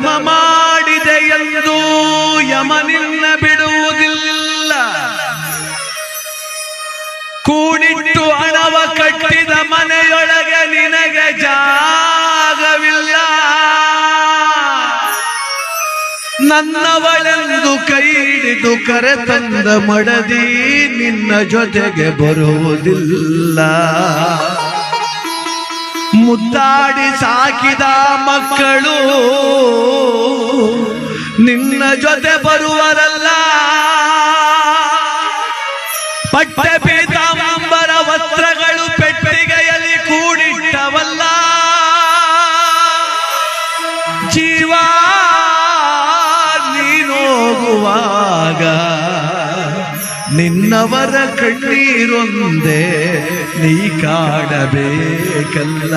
ಧರ್ಮ ಮಾಡಿದೆ ಎಂದು ಯಮನಿನ್ನ ಬಿಡುವುದಿಲ್ಲ. ಕೂಡಿಟ್ಟು ಹಣವ ಕಟ್ಟಿದ ಮನೆಯೊಳಗೆ ನಿನಗೆ ಜಾಗವಿಲ್ಲ. ನನ್ನವಳೆಂದು ಕೈ ಹಿಡಿದು ಕರೆತಂದ ಮಡದಿ ನಿನ್ನ ಜೊತೆಗೆ ಬರುವುದಿಲ್ಲ. ಮುದ್ದಾಡಿ ಸಾಕಿದ ಮಕ್ಕಳು ನಿನ್ನ ಜೊತೆ ಬರುವರಲ್ಲ. ನಿನ್ನವರ ಕಣ್ಣೀರೊಂದೇ ನೀ ಕಾಡಬೇಕಲ್ಲ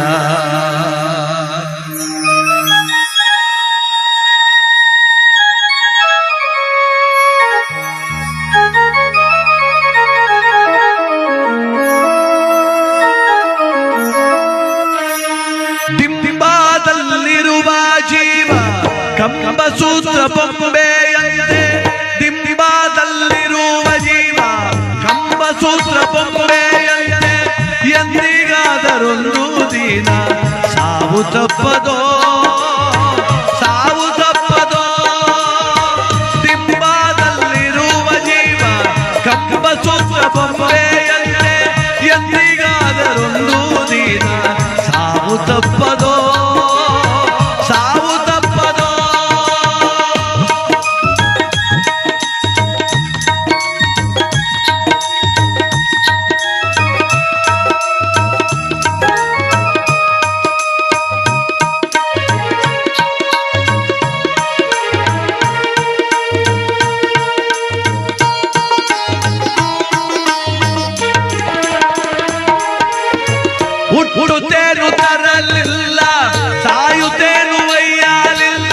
ತಪ್ಪದೋ ಸಾವು ತಪ್ಪದೋ ತಿಂಬಾದಲ್ಲಿರುವ ಜೀವ ಕಂಬ ಸೂತ್ರ ಬೊಂಬೆಯಂತೆ ಎಂದಿಗಾದರೊಂದು ದಿನ ಸಾವು ತಪ್ಪದೋ. ಹುಟ್ಟುತ್ತೇನು ತರಲಿಲ್ಲ ಸಾಯುತ್ತೇನು ಒಯ್ಯಲಿಲ್ಲ.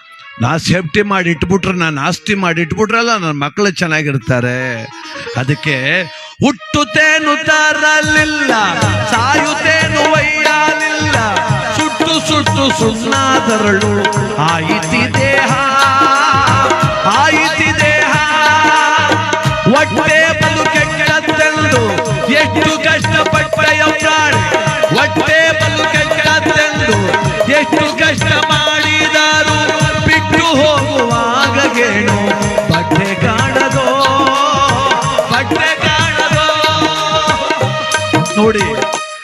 ನಾ ಸೇಫ್ಟಿ ಮಾಡಿ ಇಟ್ಬಿಟ್ರೆ, ನಾನು ಆಸ್ತಿ ಮಾಡಿ ಇಟ್ಬಿಟ್ರಲ್ಲ ನನ್ನ ಮಕ್ಕಳು ಚೆನ್ನಾಗಿರ್ತಾರೆ. ಅದಕ್ಕೆ ಹುಟ್ಟುತ್ತೇನು ತರಲಿಲ್ಲ ಸಾಯುತ್ತೇನು ಒಯ್ಯಲಿಲ್ಲ ಸುಟ್ಟು ಸುಟ್ಟು ಸುನ್ನಾದರಳು ಆಯಿತಿ ದೇಹ ಆಯಿತಿ ದೇಹ. ಒಟ್ಟೆ ಬಲು ಕೆಟ್ಟದ್ದೆಂದು ಎಷ್ಟು ಕಷ್ಟಪಟ್ಟೆಯ ಪ್ರಾಣಿ ಒಟ್ಟೆ ಬಲು ಕೆಟ್ಟದ್ದೆಂದು ಎಷ್ಟು ಕಷ್ಟ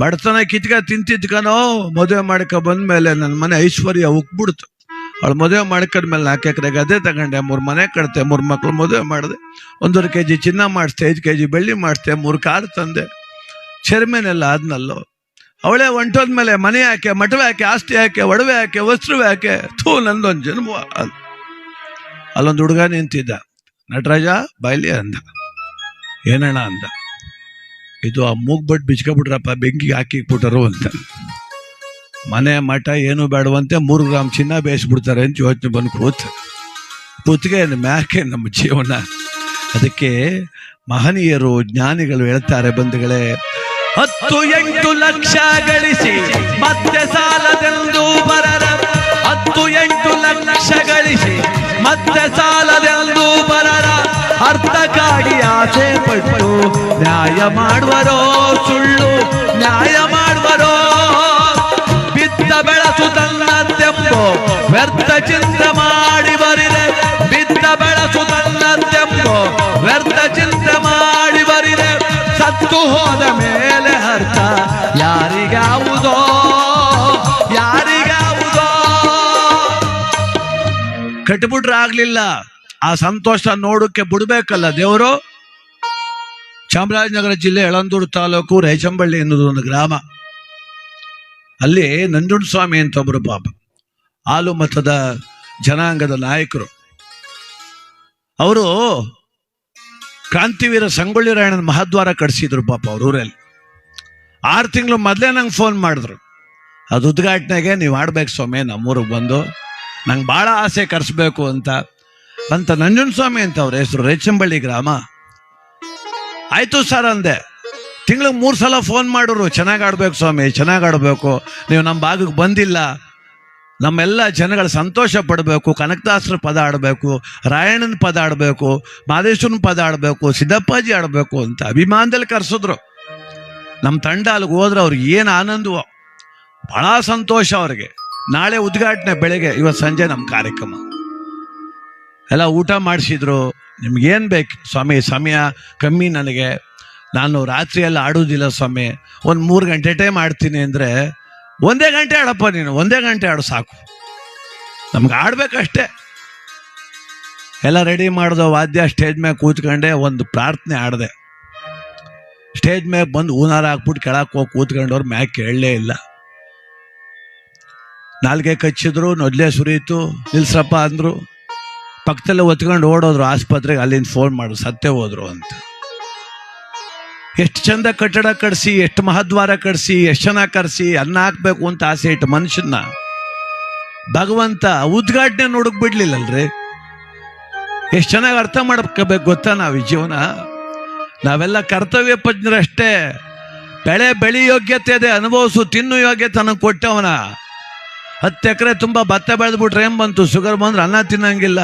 ಬಡತನ ಕಿತ್ಕ ತಿಂತಿದ್ಕನೋ, ಮದುವೆ ಮಾಡ್ಕೊ ಬಂದ್ಮೇಲೆ ನನ್ನ ಮನೆ ಐಶ್ವರ್ಯ ಉಕ್ಬಿಡ್ತು. ಅವಳು ಮದುವೆ ಮಾಡ್ಕೊಂಡ್ಮೇಲೆ ನಾಲ್ಕು ಎಕರೆ ಗದ್ದೆ ತಗೊಂಡೆ, ಮೂರು ಮನೆ ಕಟ್ತೆ ಮೂರು ಮಕ್ಳು ಮದುವೆ ಮಾಡಿದೆ. ಒಂದೂವರೆ ಕೆ ಜಿ ಚಿನ್ನ ಮಾಡಿಸ್ದೆ, ಐದು ಕೆ ಜಿ ಬೆಳ್ಳಿ ಮಾಡಿಸ್ದೆ, ಮೂರು ಕಾರ್ ತಂದೆ. ಚರ್ಮೇನೆಲ್ಲ ಆದ್ನಲ್ಲೋ. ಅವಳೇ ಹೊಂಟೋದ್ಮೇಲೆ ಮನೆ ಯಾಕೆ ಮಠವೇ ಯಾಕೆ ಆಸ್ತಿ ಯಾಕೆ ಒಡವೆ ಯಾಕೆ ವಸ್ತ್ರವೇ ಯಾಕೆ ಥೂ ನಂದೊಂದು ಜನ್ಮ ಅಲ್- ಅಲ್ಲೊಂದು ಹುಡುಗ ನಿಂತಿದ್ದ. ನಟರಾಜ ಬಾಯ್ಲಿ ಅಂದ. ಏನಣ್ಣ ಅಂದ. ಇದು ಆ ಮೂಗ್ಬಟ್ ಬಿಚ್ಕೊಬಿಟ್ರಪ್ಪ, ಬೆಂಕಿಗೆ ಹಾಕಿಬಿಟ್ಟರು ಅಂತ. ಮನೆ ಮಠ ಏನು ಬೇಡವಂತೆ ಮೂರು ಗ್ರಾಮ್ ಚಿನ್ನ ಬೇಯಿಸ್ಬಿಡ್ತಾರೆ ಅಂತ ಯೋಚನೆ ಬಂದು ಕೂತ್. ಕೂತ್ಗೆ ಮ್ಯಾಕೆ ನಮ್ಮ ಜೀವನ. ಅದಕ್ಕೆ ಮಹನೀಯರು, ಜ್ಞಾನಿಗಳು ಹೇಳ್ತಾರೆ ಬಂಧುಗಳೇ, ಹತ್ತು ಎಂಟು ಲಕ್ಷ ಗಳಿಸಿ ಮತ್ತೆ ಸಾಲದೆಂದು ಬರರ? ಹತ್ತು ಎಂಟು ಲಕ್ಷ ಗಳಿಸಿ ಮತ್ತೆ ಸಾಲದೆಂದು ಬರರ? ಅರ್ಥಕ್ಕಾಗಿ ಆಸೆ ಪಟ್ಟು, ನ್ಯಾಯ ಮಾಡುವರೋ ಸುಳ್ಳು, ನ್ಯಾಯ ಮಾಡುವರೋ? ಬಿದ್ದ ಬೆಳಸು ತನ್ನದ್ದೆಂಬೋ ವ್ಯರ್ಥ ಚಿಂತೆ ಮಾಡಿ ಬರಿದೆ ಬಿದ್ದ ಬೆಳಸು ತನ್ನದ್ದೆಂಬೋ ವ್ಯರ್ಥ ಚಿಂತೆ ಮಾಡಿ ಬರಿದೆ ಸತ್ತು ಹೋದ ಮೇಲೆ ಅರ್ಥ ಯಾರಿಗಾವುದೋ? ಯಾರಿಗಾವುದೋ? ಕಟ್ಬಿಟ್ರೆ ಆಗ್ಲಿಲ್ಲ ಆ ಸಂತೋಷ ನೋಡಕ್ಕೆ ಬಿಡ್ಬೇಕಲ್ಲ ದೇವರು? ಚಾಮರಾಜನಗರ ಜಿಲ್ಲೆ ಯಳಂದೂರು ತಾಲೂಕು ರೈಚಂಬಳ್ಳಿ ಎನ್ನುವುದು ಒಂದು ಗ್ರಾಮ. ಅಲ್ಲಿ ನಂಜುಂಡಸ್ವಾಮಿ ಅಂತ ಒಬ್ಬರು ಪಾಪ, ಹಾಲು ಮತದ ಜನಾಂಗದ ನಾಯಕರು. ಅವರು ಕ್ರಾಂತಿವೀರ ಸಂಗೊಳ್ಳಿ ರಾಯಣ್ಣನ ಮಹಾದ್ವಾರ ಕಟ್ಸಿದ್ರು ಪಾಪ ಅವ್ರ ಊರಲ್ಲಿ. ಆರು ತಿಂಗಳು ಮೊದಲೇ ನಂಗೆ ಫೋನ್ ಮಾಡಿದ್ರು. ಅದು ಉದ್ಘಾಟನೆಗೆ ನೀವು ಆಡ್ಬೇಕು ಸ್ವಾಮಿ, ನಮ್ಮೂರಿಗೆ ಬಂದು. ನಂಗೆ ಭಾಳ ಆಸೆ ಕರೆಸ್ಬೇಕು ಅಂತ. ಅಂತ ನಂಜುಂಡಸ್ವಾಮಿ ಅಂತ ಅವ್ರ ಹೆಸರು ರೇಚಂಬಳ್ಳಿ ಗ್ರಾಮ. ಆಯ್ತು ಸರ್ ಅಂದೆ. ತಿಂಗ್ಳಿಗೆ ಮೂರು ಸಲ ಫೋನ್ ಮಾಡೋರು ಚೆನ್ನಾಗಿ ಆಡ್ಬೇಕು ಸ್ವಾಮಿ, ಚೆನ್ನಾಗಿ ಆಡಬೇಕು. ನೀವು ನಮ್ಮ ಭಾಗಕ್ಕೆ ಬಂದಿಲ್ಲ. ನಮ್ಮೆಲ್ಲ ಜನಗಳು ಸಂತೋಷ ಪಡಬೇಕು, ಕನಕದಾಸರ ಪದ ಆಡಬೇಕು, ರಾಯಣ್ಣನ ಪದ ಆಡಬೇಕು, ಮಾದೇಶ್ವರನ ಪದ ಆಡಬೇಕು, ಸಿದ್ದಪ್ಪಾಜಿ ಆಡಬೇಕು ಅಂತ ಅಭಿಮಾನದಲ್ಲಿ ಕರೆಸಿದ್ರು. ನಮ್ಮ ತಂಡ ಅಲ್ಲಿಗೆ ಹೋದ್ರೆ ಅವ್ರಿಗೆ ಏನು ಆನಂದವೋ. ಬಹಳ ಸಂತೋಷ ಅವ್ರಿಗೆ. ನಾಳೆ ಉದ್ಘಾಟನೆ ಬೆಳಗ್ಗೆ ಇವತ್ತು ಸಂಜೆ ನಮ್ಮ ಕಾರ್ಯಕ್ರಮ. ಎಲ್ಲ ಊಟ ಮಾಡಿಸಿದ್ರು. ನಿಮ್ಗೇನು ಬೇಕು? ಸ್ವಾಮಿ, ಸಮಯ ಕಮ್ಮಿ ನನಗೆ. ನಾನು ರಾತ್ರಿ ಎಲ್ಲ ಆಡೋದಿಲ್ಲ ಸ್ವಾಮಿ. ಒಂದು ಮೂರು ಗಂಟೆ ಟೈಮ್ ಆಡ್ತೀನಿ ಅಂದರೆ ಒಂದೇ ಗಂಟೆ ಆಡಪ್ಪ ನೀನು. ಒಂದೇ ಗಂಟೆ ಆಡು ಸಾಕು. ನಮ್ಗೆ ಆಡ್ಬೇಕಷ್ಟೇ. ಎಲ್ಲ ರೆಡಿ ಮಾಡಿದೋ ವಾದ್ಯ ಸ್ಟೇಜ್ ಮೇಲೆ ಕೂತ್ಕೊಂಡೆ ಒಂದು ಪ್ರಾರ್ಥನೆ ಆಡಿದೆ. ಸ್ಟೇಜ್ ಮೇಲೆ ಬಂದು ಹೂನಾರ ಹಾಕ್ಬಿಟ್ಟು ಕೆಳಕ್ಕೆ ಹೋಗಿ ಕೂತ್ಕೊಂಡವ್ರು ಮ್ಯಾಕ್ ಕೇಳಲೇ ಇಲ್ಲ. ನಾಲ್ಗೆ ಕಚ್ಚಿದ್ರು, ನೊದ್ಲೆ ಸುರಿಯಿತು, ನಿಲ್ಸ್ರಪ್ಪ ಅಂದ್ರು. ಪಕ್ಕದಲ್ಲೇ ಒತ್ಕೊಂಡು ಓಡೋದ್ರು ಆಸ್ಪತ್ರೆಗೆ ಅಲ್ಲಿಂದ ಫೋನ್ ಮಾಡು, ಸತ್ತೆ ಹೋದ್ರು ಅಂತ. ಎಷ್ಟು ಚಂದ ಕಟ್ಟಡ ಕಟ್ಸಿ, ಎಷ್ಟು ಮಹದ್ವಾರ ಕಟ್ಸಿ, ಎಷ್ಟು ಜನ ಕರ್ಸಿ ಅನ್ನ ಹಾಕ್ಬೇಕು ಅಂತ ಆಸೆ ಇಟ್ಟು ಮನುಷ್ಯನ ಭಗವಂತ ಉದ್ಘಾಟನೆ ನೋಡಕ್ ಬಿಡ್ಲಿಲ್ಲಲ್ರಿ ಎಷ್ಟು ಚೆನ್ನಾಗಿ ಅರ್ಥ ಮಾಡ್ಕೋಬೇಕು ಗೊತ್ತಾ ನಾವು ಈ ಜೀವನ? ನಾವೆಲ್ಲ ಕರ್ತವ್ಯ ಪಜ್ಞರಷ್ಟೇ ಬೆಳೆ ಬೆಳಿ ಯೋಗ್ಯತೆ ಇದೆ, ಅನುಭವಿಸು, ತಿನ್ನು ಯೋಗ್ಯತೆ ನನಗೆ ಕೊಟ್ಟವನ. ಹತ್ತು ಎಕರೆ ತುಂಬ ಭತ್ತ ಬೆಳೆದ್ಬಿಟ್ರೆ ಏನು ಬಂತು? ಶುಗರ್ ಬಂದ್ರೆ ಅನ್ನ ತಿನ್ನಂಗಿಲ್ಲ.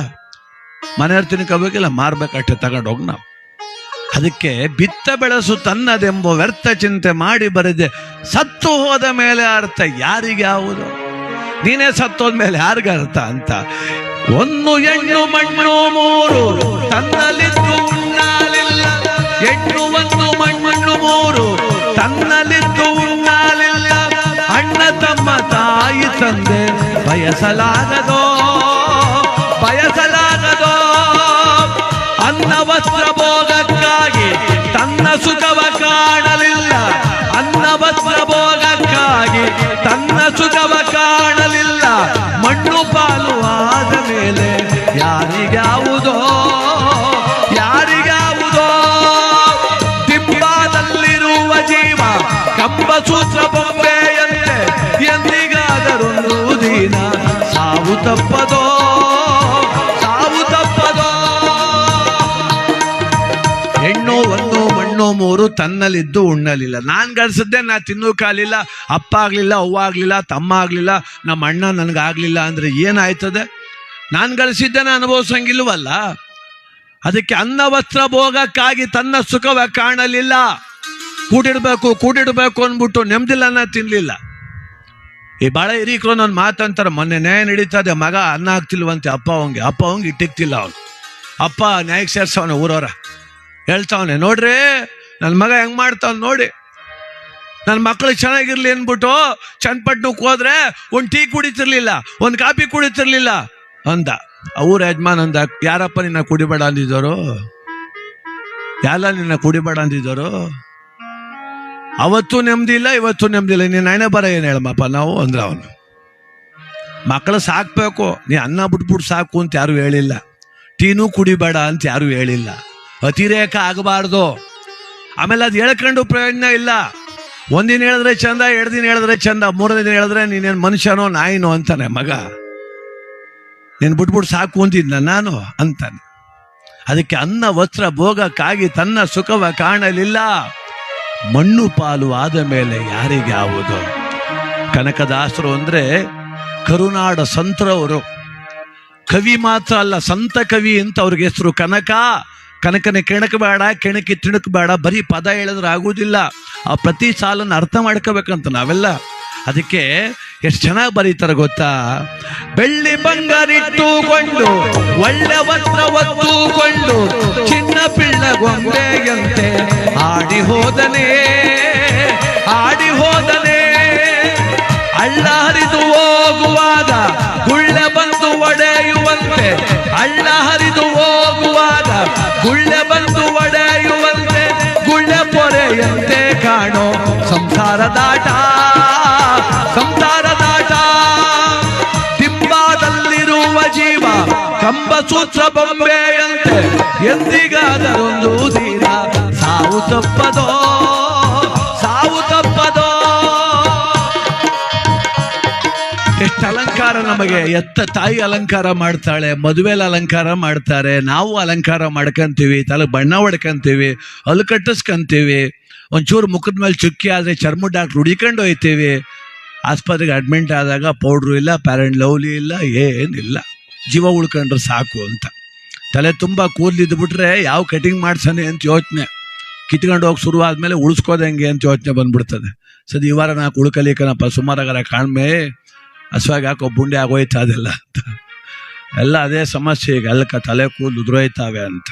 ಮನೆಯವ್ರು ತಿನ್ಕೋಬೇಕಿಲ್ಲ ಹೋಗಿಲ್ಲ ತಗೊಂಡು ಹೋಗಿ ನಾವು. ಅದಕ್ಕೆ ಬಿತ್ತ ಬೆಳೆಸು ತನ್ನದೆಂಬ ವ್ಯರ್ಥ ಚಿಂತೆ ಮಾಡಿ ಬರೆದೆ, ಸತ್ತು ಹೋದ ಮೇಲೆ ಅರ್ಥ ಯಾರಿಗೆ ಯಾವುದು ನೀನೇ ಸತ್ತೋದ ಮೇಲೆ ಯಾರಿಗೆ ಅರ್ಥ ಅಂತ? ಒಂದು ಎಣ್ಣು ಮಣ್ಣು, ಮೂರು, ತನ್ನಲ್ಲಿದ್ದು ಉಣ್ಣಾಲಿಲ್ಲ. ಎಣ್ಣು ಒಂದು, ಮಣ್ಣು, ಮೂರು, ತನ್ನಲ್ಲಿದ್ದು ಉಣ್ಣಾಲಿಲ್ಲ. ಅಣ್ಣ, ತಮ್ಮ, ತಾಯಿ, ತಂದೆ ಬಯಸಲಾಗದೋ ಅನ್ನ ವಸ್ತ್ರ ತನ್ನಲ್ಲಿದ್ದು ಉಣ್ಣಲಿಲ್ಲ. ನಾನು ಗಳಿಸಿದ್ದೆ ನಾ ಕಾಲಿಲ್ಲ, ಅಪ್ಪ ಆಗಲಿಲ್ಲ, ಅವ್ವ ಆಗಲಿಲ್ಲ, ತಮ್ಮ ಆಗಲಿಲ್ಲ, ನಮ್ಮ ಅಣ್ಣ ನನಗಾಗಲಿಲ್ಲ ಅಂದರೆ ಏನಾಯ್ತದೆ? ನಾನು ಗಳಿಸಿದ್ದೇನೆ ಅನುಭವಿಸಂಗಿಲ್ವಲ್ಲ? ಅದಕ್ಕೆ ಅನ್ನ ವಸ್ತ್ರ ಭೋಗಕ್ಕಾಗಿ ತನ್ನ ಸುಖವ ಕಾಣಲಿಲ್ಲ. ಕೂಡಿಡಬೇಕು ಕೂಡಿಡಬೇಕು ಅಂದ್ಬಿಟ್ಟು ನೆಮ್ಮದಿಲ್ಲ ನೆಮ್ಮದಿಲ್ಲನ್ನ ತಿನ್ನಲಿಲ್ಲ ಈ ಬಾಳ ಹಿರಿಕರು ನನ್ನ ಮಾತಂತಾರೆ, ಮೊನ್ನೆ ನ್ಯಾಯ ನಡೀತದೆ, ಮಗ ಅನ್ನ ಆಗ್ತಿಲ್ವಂತೆ, ಅಪ್ಪ ಅವಂಗೆ ಅಪ್ಪ ಅವಂಗೆ ಇಟ್ಟಿಕ್ತಿಲ್ಲ ಅವನು. ಅಪ್ಪ ನ್ಯಾಯಕ್ಕೆ ಸೇರ್ಸವನು ಊರವರ. ಹೇಳ್ತಾವನೆ, ನೋಡ್ರಿ ನನ್ನ ಮಗ ಹೆಂಗ್ ಮಾಡ್ತಾವ್ ನೋಡಿ. ನನ್ನ ಮಕ್ಕಳು ಚೆನ್ನಾಗಿರ್ಲಿ ಅಂದ್ಬಿಟ್ಟು ಚನ್ನಪಟ್ಟಣಕ್ಕೆ ಹೋದ್ರೆ ಒಂದು ಟೀ ಕುಡಿತಿರ್ಲಿಲ್ಲ, ಒಂದು ಕಾಫಿ ಕುಡಿತಿರ್ಲಿಲ್ಲ ಅಂದ. ಅವ್ರ ಯಜಮಾನ್ ಅಂದ, ಯಾರಪ್ಪ ನಿನ್ನ ಕುಡಿಬೇಡ ಅಂದಿದ್ದವರು ಯಾರ ನಿನ್ನ ಕುಡಿಬೇಡ ಅಂದಿದ್ದವರು ಅವತ್ತು ನೆಮ್ಮದಿ ಇಲ್ಲ, ಇವತ್ತು ನೆಮ್ಮದಿಲ್ಲ ನೀನು ಬರ ಏನು ಹೇಳಮ್ಮಪ್ಪ ನಾವು? ಅಂದ್ರೆ ಅವನು. ಮಕ್ಕಳು ಸಾಕ್ಬೇಕು, ನೀ ಅನ್ನ ಬಿಟ್ಬಿಟ್ಟು ಸಾಕು ಅಂತ ಯಾರು ಹೇಳಿಲ್ಲ. ಟೀನು ಕುಡಿಬೇಡ ಅಂತ ಯಾರು ಹೇಳಿಲ್ಲ. ಅತಿರೇಕ ಆಗಬಾರ್ದು. ಆಮೇಲೆ ಅದು ಹೇಳ್ಕೊಂಡು ಪ್ರಯೋಜನ ಇಲ್ಲ. ಒಂದಿನ ಹೇಳಿದ್ರೆ ಚಂದ, ಎರಡು ದಿನ ಹೇಳಿದ್ರೆ ಚಂದ, ಮೂರನೇ ದಿನ ಹೇಳಿದ್ರೆ ನೀನೇನು ಮನುಷ್ಯನೋ ನಾಯಿನೋ ಅಂತಾನೆ ಮಗ. ನೀನು ಬಿಟ್ಬಿಟ್ಟು ಸಾಕು ಅಂತಿದ್ನ ನಾನು ಅಂತಾನೆ. ಅದಕ್ಕೆ ಅನ್ನ, ವಸ್ತ್ರ ಭೋಗಕ್ಕಾಗಿ ತನ್ನ, ಸುಖವ, ಕಾಣಲಿಲ್ಲ. ಮಣ್ಣು ಪಾಲು ಆದ ಮೇಲೆ ಯಾರಿಗೆ ಯಾವುದು ಕನಕದಾಸರು ಅಂದರೆ ಕರುನಾಡ ಸಂತರವರು. ಕವಿ ಮಾತ್ರ ಅಲ್ಲ, ಸಂತ ಕವಿ ಅಂತ ಅವ್ರಿಗೆ ಹೆಸರು ಕನಕ. ಕನಕನ ಕೆಣಕಬೇಡ ಕೆಣಕಿ ತಿಣಕಬೇಡ ಬರೀ ಪದ ಹೇಳಿದ್ರೆ ಆಗುವುದಿಲ್ಲ. ಆ ಪ್ರತಿ ಸಾಲನ್ನು ಅರ್ಥ ಮಾಡ್ಕೋಬೇಕಂತ ನಾವೆಲ್ಲ. ಅದಕ್ಕೆ ಎಷ್ಟು ಚೆನ್ನಾಗಿ ಬರೀತಾರೆ ಗೊತ್ತಾ? ಬೆಳ್ಳಿ ಬಂಗಾರಿಟ್ಟುಕೊಂಡು, ಒಳ್ಳೆ ವಸ್ತ್ರ ಒತ್ತುಕೊಂಡು, ಚಿನ್ನ ಪಿಳ್ಳ ಗೊಂಬೆಯಂತೆ ಆಡಿ ಹೋದನೆ. ಸಂಸಾರದಾಟ ಸಂಸಾರದಾಟ. ತಿಂಬಾದಲ್ಲಿರುವ ಜೀವ ಕಂಬ ಸೂತ್ರ ಬೊಂಬೆಯಂತೆ, ಎಂದಿಗಾದರೊಂದು ದಿನ. ಸಾವು ತಪ್ಪದೋ ಸಾವು ತಪ್ಪದೋ. ಎಷ್ಟು ಅಲಂಕಾರ ನಮಗೆ, ಎತ್ತ ತಾಯಿ ಅಲಂಕಾರ ಮಾಡ್ತಾಳೆ, ಮದುವೆಲಿ ಅಲಂಕಾರ ಮಾಡ್ತಾರೆ, ನಾವು ಅಲಂಕಾರ ಮಾಡ್ಕೊಂತೀವಿ ತಲೆ ಬಣ್ಣ ಹೊಡ್ಕೊಂತೀವಿ, ಅಲ್ಲಿ ಕಟ್ಟಿಸ್ಕೊಂತೀವಿ. ಒಂಚೂರು ಮುಖದ ಮೇಲೆ ಚುಕ್ಕಿ ಆದರೆ ಚರ್ಮ ಡಾಕ್ಟ್ರ್ ಹುಡಿಕೊಂಡು ಹೋಯ್ತೀವಿ. ಆಸ್ಪತ್ರೆಗೆ ಅಡ್ಮಿಂಟ್ ಆದಾಗ ಪೌಡ್ರು ಇಲ್ಲ ಪ್ಯಾರೆಂಟ್ ಲವ್ಲಿ ಇಲ್ಲ, ಏನಿಲ್ಲ. ಜೀವ ಉಳ್ಕೊಂಡ್ರೆ ಸಾಕು ಅಂತ. ತಲೆ ತುಂಬ ಕೂದಲಿದ್ದು ಬಿಟ್ರೆ ಯಾವ ಕಟಿಂಗ್ ಮಾಡ್ಸೋಣ ಅಂತ ಯೋಚನೆ. ಕಿತ್ಕೊಂಡು ಹೋಗಿ ಶುರು ಆದ್ಮೇಲೆ ಉಳಿಸ್ಕೋದಂಗೆ ಅಂತ ಯೋಚನೆ ಬಂದ್ಬಿಡ್ತದೆ. ಸದ್ ಈ ವಾರ ನಾಲ್ಕು ಉಳ್ಕಲಿಕ್ಕನಪ್ಪ ಸುಮಾರಾಗರ ಕಾಣ್ಮೆ. ಹಸುವಾಗಿ ಹಾಕೋ ಬುಂಡೆ ಆಗೋಯ್ತಾ ಅದೆಲ್ಲ ಅಂತ. ಎಲ್ಲ ಅದೇ ಸಮಸ್ಯೆ ಈಗ. ಅಲ್ಲಕ ತಲೆ ಕೂದಲು ಉದುರೋಯ್ತಾವೆ ಅಂತ.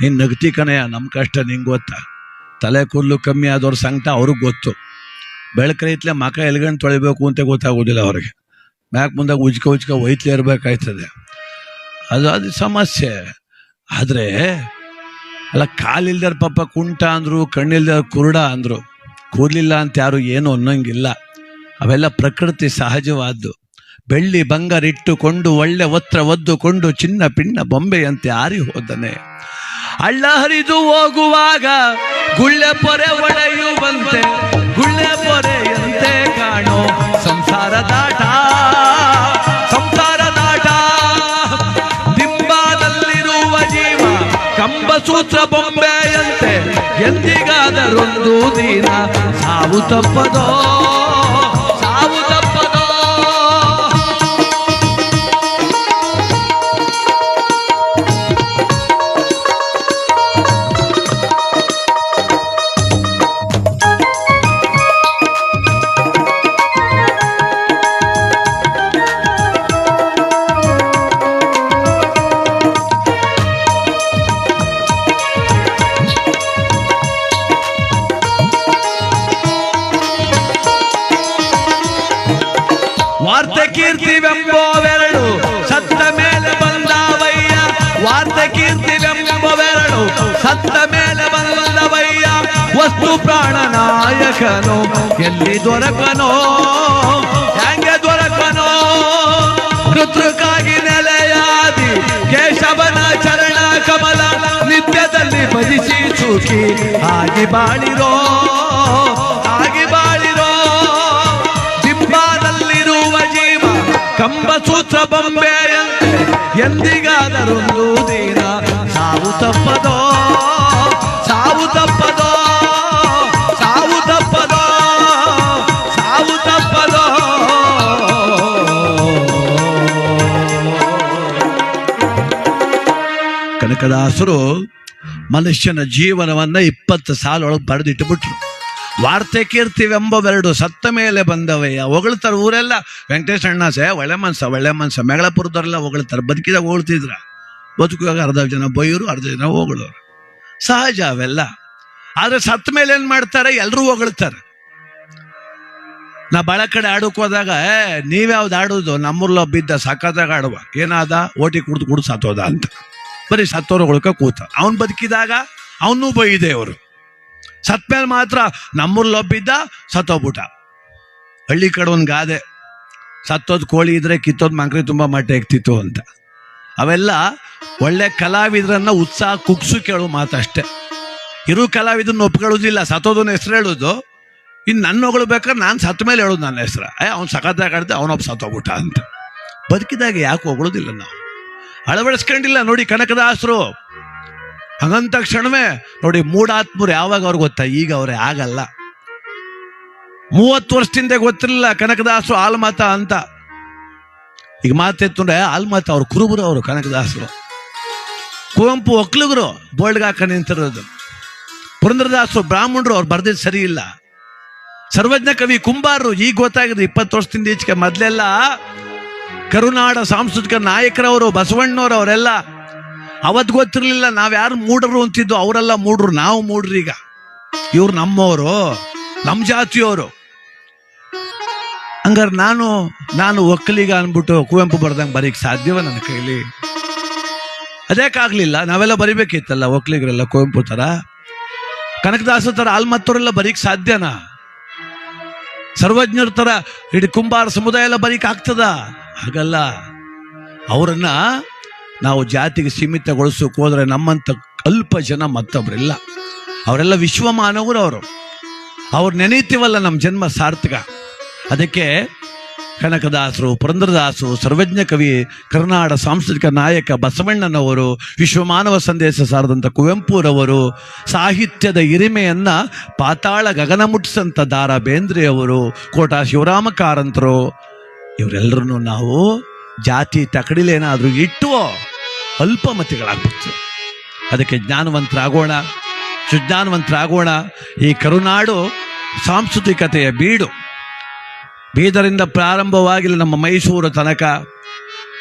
ನೀನು ನಗ್ತಿ ಕಣಯ್ಯ ನಮ್ಮ ಕಷ್ಟ ನಿಂಗೆ ಗೊತ್ತಾ. ತಲೆ ಕೂದಲು ಕಮ್ಮಿ ಆದವ್ರ ಸಂಕಟ ಅವ್ರಿಗೆ ಗೊತ್ತು. ಬೆಳಕೈತ್ಲೆ ಮಕ ಎಲ್ಗಂಡು ತೊಳಿಬೇಕು ಅಂತ ಗೊತ್ತಾಗೋದಿಲ್ಲ ಅವ್ರಿಗೆ. ಮ್ಯಾಕ್ ಮುಂದಾಗ ಉಜ್ಕ ಉಜ್ಕ ಒಯ್ತಲೇ ಇರಬೇಕಾಯ್ತದೆ. ಅದು ಅದು ಸಮಸ್ಯೆ. ಆದರೆ ಅಲ್ಲ ಕಾಲಿಲ್ದಾರ ಪಾಪ ಕುಂಟ ಅಂದರು, ಕಣ್ಣಿಲ್ದಾರ ಕುರುಡ ಅಂದರು ಕೂರ್ಲಿಲ್ಲ ಅಂತ ಯಾರು ಏನು ಅನ್ನೋಂಗಿಲ್ಲ. ಅವೆಲ್ಲ ಪ್ರಕೃತಿ ಸಹಜವಾದ್ದು. ಬೆಳ್ಳಿ ಬಂಗಾರಿಟ್ಟುಕೊಂಡು ಒಳ್ಳೆ ಒತ್ರ ಒದ್ದುಕೊಂಡು, ಚಿನ್ನ ಪಿಣ್ಣ ಬೊಂಬೆಯಂತೆ ಆರಿ ಹೋದನೆ? ಹರಿದು ಹೋಗುವಾಗ ಗುಳ್ಳೆ ಪೊರೆ ಒಡೆಯುವಂತೆ, ಗುಳ್ಳೆ ಪೊರೆಯಂತೆ ಕಾಣೋ ಸಂಸಾರ ದಾಟ ಸಂಸಾರ ದಾಟ. ದಿಂಬಾದಲ್ಲಿರುವ ಜೀವ ಕಂಬಸೂತ್ರ ಬೊಂಬೆಯಂತೆ ಎಂದಿಗಾದರೊಂದು ದಿನ ಸಾವು ತಪ್ಪದೋ. ಎಲ್ಲಿ ದೊರಕನೋ, ಹೆಂಗೆ ದೊರಕನೋ? ಋತೃಕಾಗಿ ನೆಲೆಯಾದಿ ಕೇಶವನ ಚರಣ ಕಮಲ ನಿತ್ಯದಲ್ಲಿ ಭಜಿಸಿ ಚೂಕಿ. ಆಗಿ ಬಾಳಿರೋ ಆಗಿ ಬಾಳಿರೋ. ಜಿಂಬಾದಲ್ಲಿರುವ ಜೀವ ಕಂಬ ಸೂತ್ರ ಬೊಂಬೆಯಂತೆ ಎಂದಿಗಾದರೊಂದು ದಿನ. ಸಾವು ತಪ್ಪದೋ? ಕನಕದಾಸರು ಮನುಷ್ಯನ ಜೀವನವನ್ನ ಇಪ್ಪತ್ತು ಸಾಲೊಳಗೆ ಬರೆದಿಟ್ಟುಬಿಟ್ರು ವಾರ್ತೆ ಕೀರ್ತಿವೆಂಬವೆರಡು ಸತ್ತ ಮೇಲೆ ಬಂದವಯ್ಯ. ಹೊಗಳ್ತಾರೆ ಊರೆಲ್ಲ. ವೆಂಕಟೇಶ್ ಅಣ್ಣ ಸೇ, ಒಳ್ಳೆ ಮನ್ಸ ಒಳ್ಳೆ ಮನ್ಸ. ಮೆಗಳಪುರದವರೆಲ್ಲ ಹೊಗಳ್ತಾರೆ. ಬದುಕಿದಾಗ ಹೊಗಳ್ತಿದ್ರ. ಬದುಕುವಾಗ ಅರ್ಧ ಜನ ಬೈಯರು, ಅರ್ಧ ಜನ ಹೊಗಳೋರು. ಸಹಜ ಅವೆಲ್ಲ. ಆದ್ರೆ ಸತ್ತ ಮೇಲೆ ಏನ್ ಮಾಡ್ತಾರೆ? ಎಲ್ಲರೂ ಹೊಗಳ್ತಾರೆ. ನಾ ಭಾಳ ಕಡೆ ಆಡೋಕೆ ಹೋದಾಗ ನೀವ್ಯಾವ್ದು ಆಡೋದು? ನಮ್ಮೂರ್ಲ ಬಿದ್ದ ಸಕ್ಕತ್ತಾಗ ಆಡುವ. ಏನಾದ? ಓಟಿ ಕುಡ್ದು ಕುಡ್ದು ಸತ್ತೋದ ಅಂತ. ಬರೀ ಸತ್ತೋರು ಉಳ್ಕ ಕೂತ. ಅವನ್ ಬದುಕಿದಾಗ ಅವನು ಬೈದೆ ಅವರು. ಸತ್ಮೇಲೆ ಮಾತ್ರ ನಮ್ಮೂರ್ಲಿ ಒಬ್ಬಿದ್ದ ಸತ್ತೋಗ್ಬಿಟ್ಟ. ಹಳ್ಳಿ ಕಡೆ ಒಂದು ಗಾದೆ, ಸತ್ತೋದ್ ಕೋಳಿ ಇದ್ರೆ ಕಿತ್ತೋದ್ ಮಂಕ್ರಿ ತುಂಬಾ ಮಟ್ಟೆ ಎಕ್ತಿತ್ತು ಅಂತ. ಅವೆಲ್ಲ ಒಳ್ಳೆ ಕಲಾವಿದರನ್ನ ಉತ್ಸಾಹ ಕುಗ್ಸು ಕೇಳೋ ಮಾತಷ್ಟೇ. ಇರು ಕಲಾವಿದನ್ನ ಒಪ್ಕೊಳ್ಳೋದಿಲ್ಲ ಸತ್ತೋದನ್ನ ಹೆಸರು ಹೇಳೋದು. ಇನ್ನು ನನ್ನ ಹೊಗಳು ಬೇಕಾದ್ರೆ ನಾನು ಸತ್ತ ಮೇಲೆ ಹೇಳೋದು ನನ್ನ ಹೆಸರು. ಏ, ಅವ್ನು ಸಖತ್ತಾಗಿ ಆಡ್ದೆ ಅವನೊಬ್ಬ ಸತ್ತೋಗ್ಬಿಟ್ಟ ಅಂತ. ಬದುಕಿದಾಗ ಯಾಕೆ ಹೊಗಳೋದಿಲ್ಲ ನಾವು? ಅಳವಡಿಸ್ಕೊಂಡಿಲ್ಲ ನೋಡಿ ಕನಕದಾಸರು. ಹಂಗಂತ ಕ್ಷಣವೇ ನೋಡಿ ಮೂಡಾತ್ಮರು ಯಾವಾಗ ಅವ್ರಿಗೆ ಗೊತ್ತಾ? ಈಗ ಅವರೇ ಆಗಲ್ಲ. ಮೂವತ್ತು ವರ್ಷದಿಂದ ಗೊತ್ತಿರಲಿಲ್ಲ ಕನಕದಾಸರು ಆಲ್ಮಾತ ಅಂತ. ಈಗ ಮಾತೆತ್ತಂದ್ರೆ ಆಲ್ಮಾತ ಅವ್ರು ಕುರುಬರು ಅವರು ಕನಕದಾಸರು. ಕುವೆಂಪು ಒಕ್ಲುಗರು ಬೋಲ್ಡ್ಗೆ ಹಾಕ ನಿಂತಿರೋದು. ಪುರಂದ್ರದಾಸರು ಬ್ರಾಹ್ಮಣರು ಅವ್ರು ಬರ್ದಿದ್ದು ಸರಿ ಇಲ್ಲ. ಸರ್ವಜ್ಞ ಕವಿ ಕುಂಬಾರರು ಈಗ ಗೊತ್ತಾಗಿದೆ ಇಪ್ಪತ್ತು ವರ್ಷದಿಂದ ಈಚೆಗೆ ಮೊದಲೆಲ್ಲ ಕರುನಾಡ ಸಾಂಸ್ಕೃತಿಕ ನಾಯಕರವರು ಬಸವಣ್ಣವರು ಅವರೆಲ್ಲ ಅವತ್ತು ಗೊತ್ತಿರಲಿಲ್ಲ ನಾವ್ಯಾರು ಮೂಡರು ಅಂತಿದ್ದು, ಅವರೆಲ್ಲ ಮೂಡ್ರು, ನಾವು ಮೂಡ್ರಿ ಈಗ. ಇವ್ರು ನಮ್ಮವರು ನಮ್ಮ ಜಾತಿಯವರು. ಹಂಗಾರೆ ನಾನು ನಾನು ಒಕ್ಕಲಿಗ ಅನ್ಬಿಟ್ಟು ಕುವೆಂಪು ಬರ್ದಂಗೆ ಬರೀಕ್ ಸಾಧ್ಯವ ನನ್ನ ಕೈಲಿ? ಅದೇಕಾಗ್ಲಿಲ್ಲ ನಾವೆಲ್ಲ ಬರಿಬೇಕಿತ್ತಲ್ಲ ಒಕ್ಕಲಿಗರೆಲ್ಲ, ಕುವೆಂಪು ತರ ಕನಕದಾಸ ತರ ಆಲ್ಮತ್ತವರೆಲ್ಲ ಬರೀಕ್ ಸಾಧ್ಯನಾ? ಸರ್ವಜ್ಞರ ತರ ಇಡೀ ಕುಂಬಾರ ಸಮುದಾಯ ಎಲ್ಲ ಬರೀಕ್ ಆಗ್ತದ? ಹಾಗಲ್ಲ. ಅವರನ್ನ ನಾವು ಜಾತಿಗೆ ಸೀಮಿತಗೊಳಿಸೋಕೆ ಹೋದ್ರೆ ನಮ್ಮಂತ ಅಲ್ಪ ಜನ ಮತ್ತೊಬ್ಬರಿಲ್ಲ ಅವರೆಲ್ಲ ವಿಶ್ವಮಾನವರು ಅವರು. ಅವ್ರು ನೆನೀತೀವಲ್ಲ ನಮ್ಮ ಜನ್ಮ ಸಾರ್ಥಕ. ಅದಕ್ಕೆ ಕನಕದಾಸರು, ಪುರಂದ್ರದಾಸರು, ಸರ್ವಜ್ಞ ಕವಿ, ಕರ್ನಾಡ ಸಾಂಸ್ಕೃತಿಕ ನಾಯಕ ಬಸವಣ್ಣನವರು, ವಿಶ್ವಮಾನವ ಸಂದೇಶ ಸಾರದಂಥ ಕುವೆಂಪುರವರು, ಸಾಹಿತ್ಯದ ಹಿರಿಮೆಯನ್ನು ಪಾತಾಳ ಗಗನ ಮುಟ್ಟಿಸಂತ ದಾರಾ ಬೇಂದ್ರೆಯವರು, ಕೋಟಾ ಶಿವರಾಮ ಕಾರಂತರು ಇವರೆಲ್ಲರನ್ನು ನಾವು ಜಾತಿ ತಕಡಿಲೇನಾದರೂ ಇಟ್ಟು ಅಲ್ಪಮತಿಗಳಾಗ್ಬಿಡ್ತು ಅದಕ್ಕೆ ಜ್ಞಾನವಂತರಾಗೋಣ, ಸುಜ್ಞಾನವಂತರಾಗೋಣ. ಈ ಕರುನಾಡು ಸಾಂಸ್ಕೃತಿಕತೆಯ ಬೀಡು. ಬೀದರಿಂದ ಪ್ರಾರಂಭವಾಗಿಲ್ಲ ನಮ್ಮ ಮೈಸೂರು ತನಕ.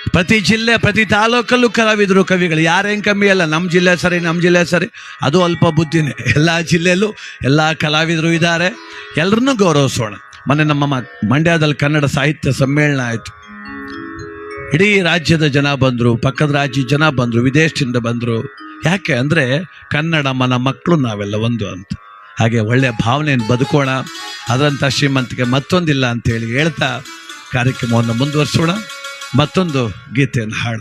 ಪ್ರತಿ ಜಿಲ್ಲೆ, ಪ್ರತಿ ತಾಲೂಕಲ್ಲೂ ಕಲಾವಿದರು, ಕವಿಗಳು. ಯಾರೇನು ಕಮ್ಮಿ ಅಲ್ಲ ನಮ್ಮ ಜಿಲ್ಲೆ ಸರಿ ನಮ್ಮ ಜಿಲ್ಲೆ ಸರಿ. ಅದು ಅಲ್ಪ ಬುದ್ಧಿನೇ ಎಲ್ಲ ಜಿಲ್ಲೆಯಲ್ಲೂ ಎಲ್ಲ ಕಲಾವಿದರು ಇದ್ದಾರೆ. ಎಲ್ಲರನ್ನೂ ಗೌರವಿಸೋಣ. ಮೊನ್ನೆ ನಮ್ಮ ಮಂಡ್ಯದಲ್ಲಿ ಕನ್ನಡ ಸಾಹಿತ್ಯ ಸಮ್ಮೇಳನ ಆಯಿತು. ಇಡೀ ರಾಜ್ಯದ ಜನ ಬಂದರು, ಪಕ್ಕದ ರಾಜ್ಯದ ಜನ ಬಂದರು, ವಿದೇಶದಿಂದ ಬಂದರು. ಯಾಕೆ ಅಂದರೆ ಕನ್ನಡ ಮನ ಮಕ್ಕಳು ನಾವೆಲ್ಲ ಒಂದು ಅಂತ. ಹಾಗೆ ಒಳ್ಳೆಯ ಭಾವನೆಯನ್ನು ಬದುಕೋಣ, ಅದರಂಥ ಶ್ರೀಮಂತಿಗೆ ಮತ್ತೊಂದಿಲ್ಲ ಅಂತೇಳಿ ಹೇಳ್ತಾ ಕಾರ್ಯಕ್ರಮವನ್ನು ಮುಂದುವರಿಸೋಣ. ಮತ್ತೊಂದು ಗೀತೆಯನ್ನು ಹಾಡು